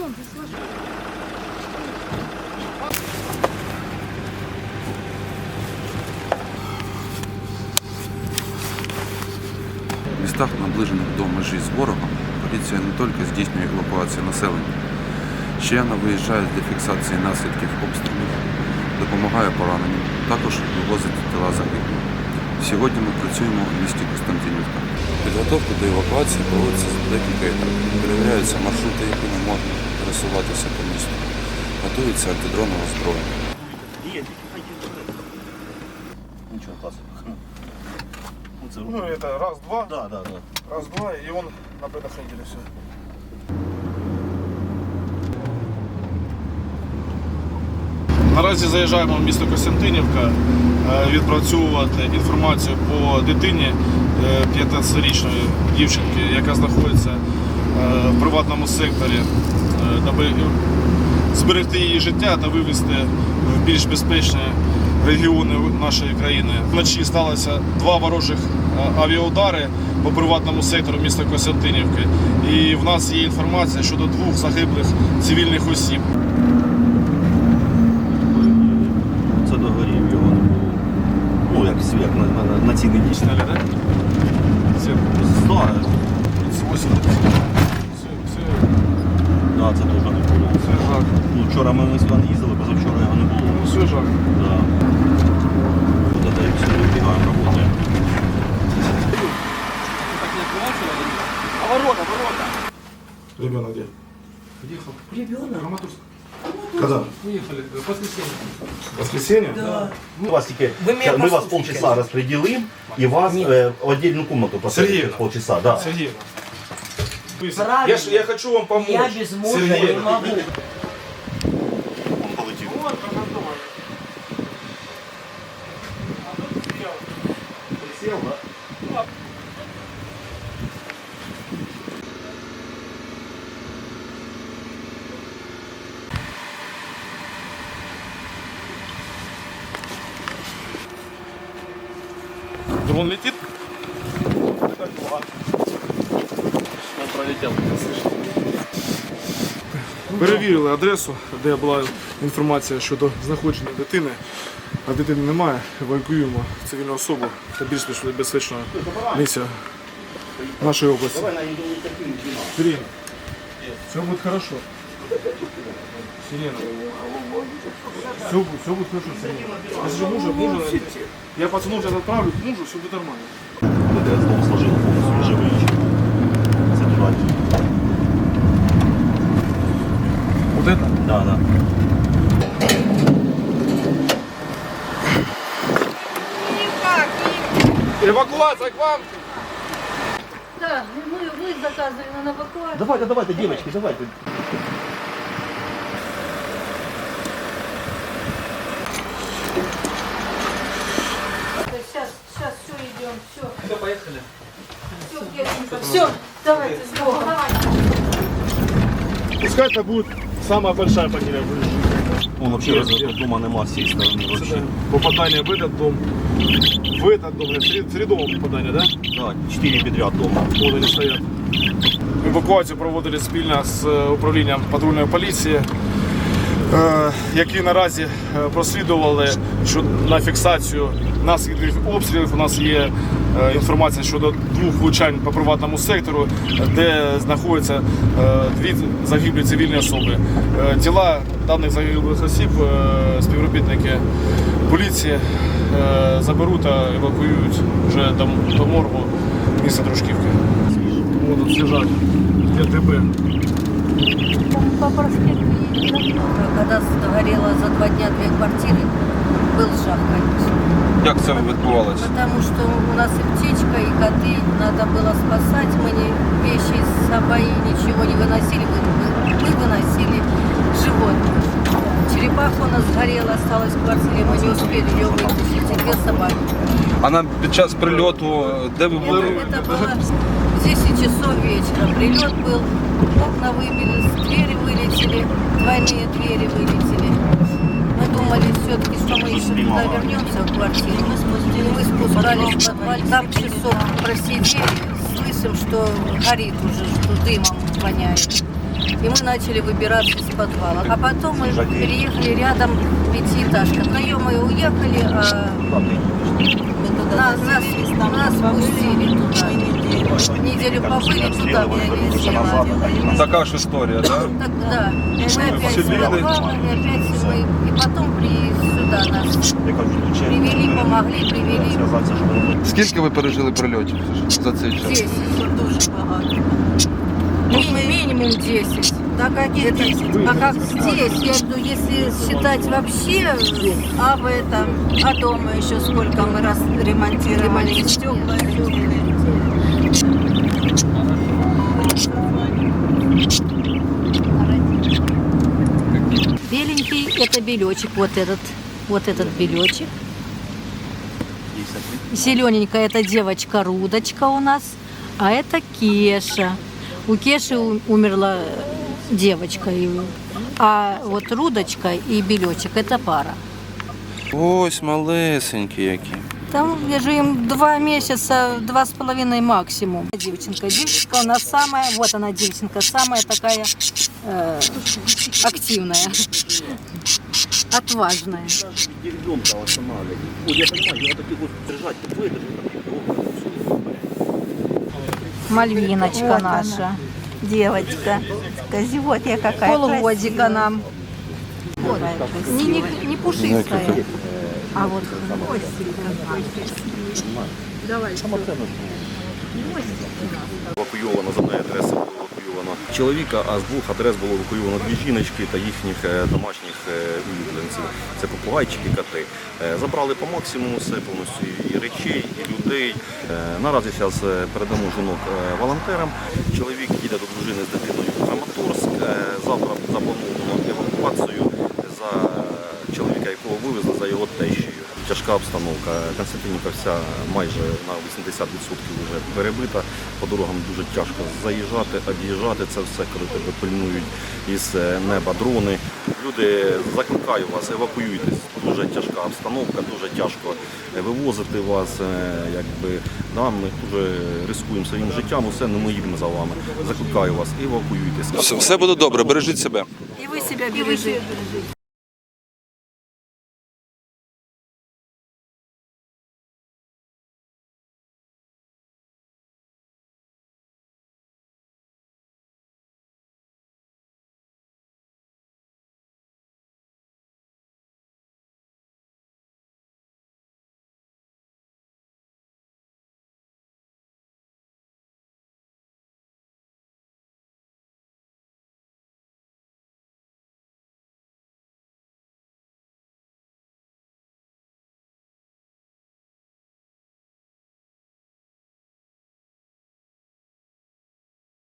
Слышишь? В містах, наближених до межі з ворогом, поліція не тільки здійснює евакуацію населення, ще вона виїжджає для фіксації наслідків обстрілів, допомагає пораненим, також вивозить тіла загиблих. Сьогодні ми працюємо в місті Костянтинівка. Підготовка до евакуації проводиться за декілька етапів. Перевіряються маршрути, якими можна пересуватися по місту. Готується антидронова зброя. Ничего, класс. Ну, це Ну, это раз-два, Да, да, да. раз-два, и он на предохранителе все. Наразі заїжджаємо в місто Костянтинівка е, відпрацьовувати інформацію по дитині е, 15-річної дівчинки, яка знаходиться е, в приватному секторі, е, даби зберегти її життя та вивезти в більш безпечні регіони нашої країни. Вночі сталося два ворожих е, авіаудари по приватному сектору міста Костянтинівки. І в нас є інформація щодо двох загиблих цивільних осіб. Це догорів його не було. Ну, як світ на, на, на цій неділі. Да? Це Да, 8. Все, все, да, це теж не було. все жах. Ну, вчора ми сюди не їздили, позавчора його не було. Ну, все жах. Да. Вот это и все, выбегаем, работаем. Ребенок где? Уехал. Ребенок? Краматорск. Когда? Уехали. В воскресенье. Воскресенье? Да. Мы вас, теперь, Вы меня мы вас послушайте, полчаса конечно. распределим и вас э, в отдельную комнату посадим Сергеевна. через полчаса. Да. Правильно. Я, ж- я хочу вам помочь. Я без мужа Сергей. не могу. Он полетел. Присел, да? Дрон летит? Перевірили адресу, де була інформація щодо знаходження дитини. А дитини немає. Евакуюємо цивільну особу та більш безпечне місце нашої області. Сирена. Все будет хорошо. Сирена. Все, все будет хорошо, Сирена. Если же мужа, мужа, я пацанов сейчас отправлю мужу, все будет нормально. Да, да. Эвакуация к вам! Да, мы, вы заказывали на эвакуацию. Давайте, давайте, девочки, давайте. Сейчас, сейчас все идем, все. Все, поехали. Все, давайте, с Богом. Пускай это будет самая большая потеря в жизни. Он вообще разве дома нема с всей стороны вообще. Попадание в этот дом, в этот дом, это три, три дома попадания, да? Да, четыре подряд дома. Вон вони стоять. Евакуацію проводили спільно з е, управлінням патрульної поліції, е, які наразі е, прослідували що на фіксацію наслідків обстрілів. У нас є е, інформація щодо двох влучань по приватному сектору, де знаходяться е, дві загиблі цивільні особи. Е, Тіла даних загиблих осіб е, співробітники поліції е, заберуть та евакуюють вже до, моргу міста Дружківки. Вот тут лежат ДТП. По проспекту. Когда сгорело за два дня две квартиры, был конечно. Як це відбувалося? Потому что у нас и птичка, и коты, надо было спасать. Мы не, вещи из собой ничего не выносили, мы, мы выносили животных. Черепаха у нас сгорела, осталась в квартире, мы не успели ее вытащить, и две собаки. А на під час прильоту, де ви були? Это было в 10 часов вечера. Прилет был, окна выбились, двери вылетели, двойные двери вылетели. Думали все-таки, что мы еще туда вернемся, в квартиру. Мы спустились, мы спускались в подвал. Там часов просидели, слышим, что горит уже, что дымом воняет. И мы начали выбираться из подвала. А потом мы переехали рядом пятиэтажка. Втроем мы уехали, а нас, нас, нас пустили туда. Неделю побыли, туда привезли. Така ж історія, так? Так, да. Мы опять с подвала, и опять мы... И потом при, сюда нас Я кажу, лучше привели, помогли, привели. зв'язатися, щоб вони Скільки ви пережили прильотів за цей час? 10. Дуже багато. Ми- Минимум 10. Так какие 10? А как здесь, я говорю, если считать вообще, А в этом? А дома еще сколько мы раз ремонтировали? Стекла беленький это белечек, вот этот, вот этот белечек. Зелененькая это девочка Рудочка у нас, а это Кеша. У Кеши умерла девочка, а вот Рудочка и белечек это пара. Ось малесенькі які. Там я же им два месяца, два с половиной максимум. Девчонка, девчонка у нас самая, вот она девчонка, самая такая э, активная, отважная. ребенка останавливать. Вот я понимаю, я таких вот держать. Мальвиночка Вот наша. Девочка. Скажи, вот я какая Полгодика нам. красивая. Не, не, не пушистая. А вот Евакуйовано, з одної адреси було евакуйовано чоловіка, а з двох адрес було евакуйовано дві жіночки та їхніх е, домашніх е, улюбленців. Це попугайчики, коти. Е, Забрали по максимуму все повністю і речей, і людей. Наразі зараз передамо жінок волонтерам. Чоловік їде до дружини з дитиною в Краматорськ. Завтра заплановано евакуацію за чоловіка, якого вивезли за його тещею. Тяжка обстановка. Константинівка вся майже на 80% вже перебита. По дорогам дуже тяжко заїжджати, об'їжджати це все, коли тебе пильнують із е, неба дрони. Люди, закликаю вас, евакуюйтесь. Дуже тяжка обстановка, дуже тяжко е, вивозити вас. е, Якби, да, ми дуже ризикуємо своїм життям, усе, але ми їдемо за вами. Закликаю вас, евакуюйтесь. Все, все буде добре, бережіть себе. И вы себя бережите.